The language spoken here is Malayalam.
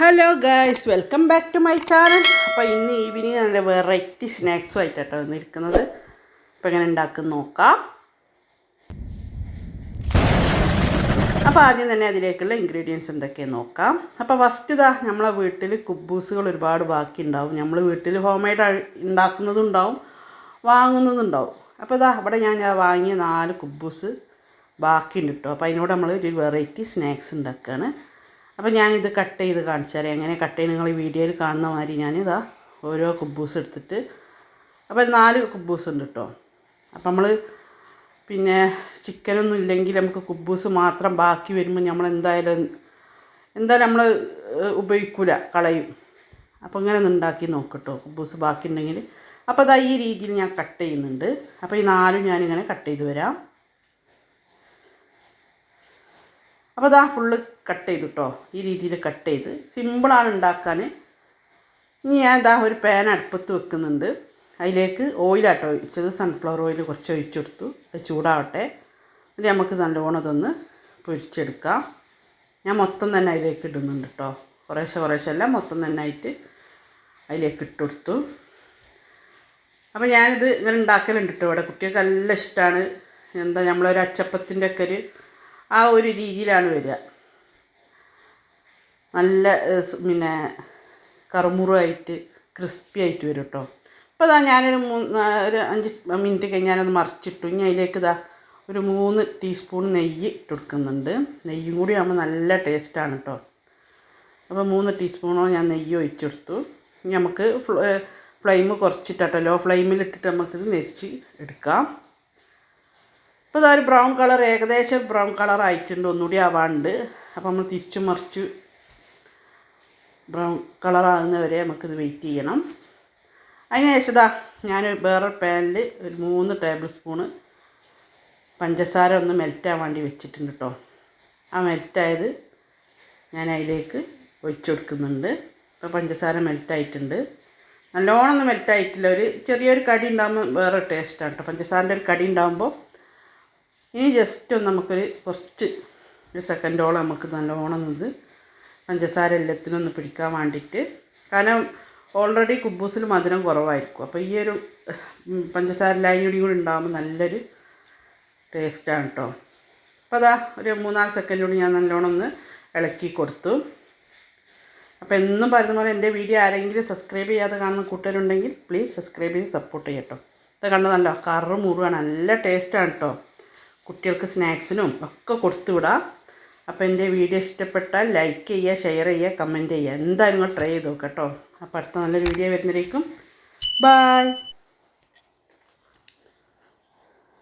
Hello guys welcome back to my channel അപ്പോൾ ഇന്ന് ഈവനിങ് നല്ല വെറൈറ്റി സ്നാക്സും ആയിട്ടാട്ടോ വന്നിരിക്കുന്നത്. അപ്പോൾ എങ്ങനെ ഉണ്ടാക്കും നോക്കാം. അപ്പോൾ ആദ്യം തന്നെ അതിലേക്കുള്ള ഇൻഗ്രീഡിയൻസ് എന്തൊക്കെയാണ് നോക്കാം. അപ്പോൾ ഫസ്റ്റ് ഇതാ നമ്മളെ വീട്ടിൽ കുബൂസുകൾ ഒരുപാട് ബാക്കി ഉണ്ടാവും നമ്മൾ വീട്ടിൽ ഹോം മെയ്ഡ് ഉണ്ടാക്കുന്നതും ഉണ്ടാവും വാങ്ങുന്നതും ഉണ്ടാവും അപ്പോൾ ഇതാ ഇവിടെ ഞാൻ ഞാൻ വാങ്ങിയ നാല് കുബൂസ് ബാക്കിയുണ്ട് കേട്ടോ. അപ്പോൾ അതിനോട് നമ്മൾ ഒരു വെറൈറ്റി സ്നാക്സ് ഉണ്ടാക്കുകയാണ് അപ്പോൾ ഞാനിത് കട്ട് ചെയ്ത് കാണിച്ചു തരാം. എങ്ങനെ കട്ട് ചെയ്ത് നിങ്ങൾ ഈ വീഡിയോയിൽ കാണുന്ന മാതിരി ഞാനിതാ ഓരോ കുബൂസ് എടുത്തിട്ട് അപ്പോൾ നാല് കുബൂസ് ഉണ്ട് കേട്ടോ അപ്പോൾ നമ്മൾ പിന്നെ ചിക്കനൊന്നും ഇല്ലെങ്കിൽ നമുക്ക് കുബൂസ് മാത്രം ബാക്കി വരുമ്പോൾ നമ്മൾ എന്തായാലും എന്തായാലും നമ്മൾ ഉപയോഗിക്കില്ല കളയും. അപ്പോൾ ഇങ്ങനെ ഒന്ന് ഉണ്ടാക്കി നോക്കട്ടോ കുബൂസ് ബാക്കി ഉണ്ടെങ്കിൽ അപ്പോൾ അതാ ഈ രീതിയിൽ ഞാൻ കട്ട് ചെയ്യുന്നുണ്ട്. അപ്പോൾ ഈ നാലും ഞാനിങ്ങനെ കട്ട് ചെയ്ത് വരാം. അപ്പോൾ അതാ ഫുള്ള് കട്ട് ചെയ്തു കേട്ടോ ഈ രീതിയിൽ കട്ട് ചെയ്ത് സിമ്പിളാണ് ഉണ്ടാക്കാൻ ഇനി ഞാൻ ഇതാ ഒരു പാൻ അടുപ്പത്ത് വെക്കുന്നുണ്ട്. അതിലേക്ക് ഓയിലാട്ടോ ഒഴിച്ചത്. സൺഫ്ലവർ ഓയിൽ കുറച്ച് ഒഴിച്ചു കൊടുത്തു. അത് ചൂടാവട്ടെ. എന്നിട്ട് നമുക്ക് നല്ലോണം ഇതൊന്ന് പൊരിച്ചെടുക്കാം. ഞാൻ മൊത്തം തന്നെ അതിലേക്ക് ഇടുന്നുണ്ട് കേട്ടോ കുറേശ്ശെ കുറേശ്ശെ എല്ലാം മൊത്തം തന്നെ ആയിട്ട് അതിലേക്ക് ഇട്ട് കൊടുത്തു. അപ്പോൾ ഞാനിത് ഇങ്ങനെ ഉണ്ടാക്കലുണ്ട് കേട്ടോ ഇവിടെ. കുട്ടികൾക്ക് നല്ല ഇഷ്ടമാണ് എന്താ നമ്മളൊരു അച്ചപ്പത്തിന്റെ ഒക്കെ ഒരു ആ ഒരു രീതിയിലാണ് വരിക. നല്ല പിന്നെ കറുമുറുമായിട്ട് ക്രിസ്പി ആയിട്ട് വരും കേട്ടോ അപ്പോൾ ഇതാ ഞാനൊരു മൂന്ന് ഒരു അഞ്ച് മിനിറ്റ് കഴിഞ്ഞാലൊന്ന് മറിച്ചിട്ടു. ഇനി അതിലേക്ക് ഇതാ ഒരു മൂന്ന് ടീസ്പൂൺ നെയ്യ് ഇട്ട് കൊടുക്കുന്നുണ്ട്. നെയ്യും കൂടി ആകുമ്പോൾ നല്ല ടേസ്റ്റാണ് കേട്ടോ അപ്പോൾ മൂന്ന് ടീസ്പൂണോ ഞാൻ നെയ്യ് ഒഴിച്ചെടുത്തു ഇനി നമുക്ക് ഫ്ലെയിം കുറച്ചിട്ടോ ലോ ഫ്ലെയിമിലിട്ടിട്ട് നമുക്കിത് നെരിച്ച് എടുക്കാം. ഇപ്പോൾ ഇതാ ഒരു ബ്രൗൺ കളർ ഏകദേശം ബ്രൗൺ കളർ ആയിട്ടുണ്ട്. ഒന്നുകൂടി ആവാണ്ട് അപ്പോൾ നമ്മൾ തിരിച്ചു മറിച്ച് ബ്രൗൺ കളറാകുന്നവരെ നമുക്കിത് വെയിറ്റ് ചെയ്യണം. അതിന് ശേഷതാ ഞാൻ വേറെ പാനിൽ ഒരു മൂന്ന് ടേബിൾ സ്പൂണ് പഞ്ചസാര ഒന്ന് മെൽറ്റാൻ വേണ്ടി വെച്ചിട്ടുണ്ട് കേട്ടോ ആ മെൽറ്റായത് ഞാൻ അതിലേക്ക് ഒഴിച്ചു കൊടുക്കുന്നുണ്ട്. ഇപ്പോൾ പഞ്ചസാര മെൽറ്റായിട്ടുണ്ട് നല്ലോണം ഒന്നും മെൽറ്റായിട്ടില്ല ഒരു ചെറിയൊരു കടി ഉണ്ടാകുമ്പോൾ വേറെ ടേസ്റ്റാണ് കേട്ടോ പഞ്ചസാരന്റെ ഒരു കടി ഉണ്ടാകുമ്പോൾ ഇനി ജസ്റ്റ് ഒന്ന് നമുക്കൊരു കുറച്ച് ഒരു സെക്കൻഡോളം നമുക്ക് നല്ലോണം ഇത് പഞ്ചസാര എല്ലാത്തിനൊന്ന് പിടിക്കാൻ വേണ്ടിയിട്ട്. കാരണം ഓൾറെഡി കുബൂസിൽ മധുരം കുറവായിരിക്കും. അപ്പോൾ ഈ ഒരു പഞ്ചസാര ലായനിയും കൂടി ഉണ്ടാകുമ്പോൾ നല്ലൊരു ടേസ്റ്റാണ് കേട്ടോ അപ്പോൾ അതാ ഒരു മൂന്നാൽ സെക്കൻഡ് കൂടി ഞാൻ നല്ലോണം ഒന്ന് ഇളക്കി കൊടുത്തു. അപ്പോൾ എന്നും പറയുന്ന പോലെ എന്റെ വീഡിയോ ആരെങ്കിലും സബ്സ്ക്രൈബ് ചെയ്യാതെ കാണുന്ന കൂട്ടുകാരുണ്ടെങ്കിൽ പ്ലീസ് സബ്സ്ക്രൈബ് ചെയ്ത് സപ്പോർട്ട് ചെയ്യട്ടോ ഇത് കണ്ടതല്ലോ കറു മുറുവാണ് നല്ല ടേസ്റ്റാണ് കേട്ടോ കുട്ടികൾക്ക് സ്നാക്സിനും ഒക്കെ കൊടുത്തു വിടാം അപ്പോൾ എന്റെ വീഡിയോ ഇഷ്ടപ്പെട്ടാൽ ലൈക്ക് ചെയ്യുക ഷെയർ ചെയ്യുക കമന്റ് ചെയ്യുക. എന്തായാലും ട്രൈ ചെയ്ത് നോക്കാം കേട്ടോ. അപ്പോൾ അടുത്ത നല്ലൊരു വീഡിയോ വരുന്നതായിരിക്കും. ബായ്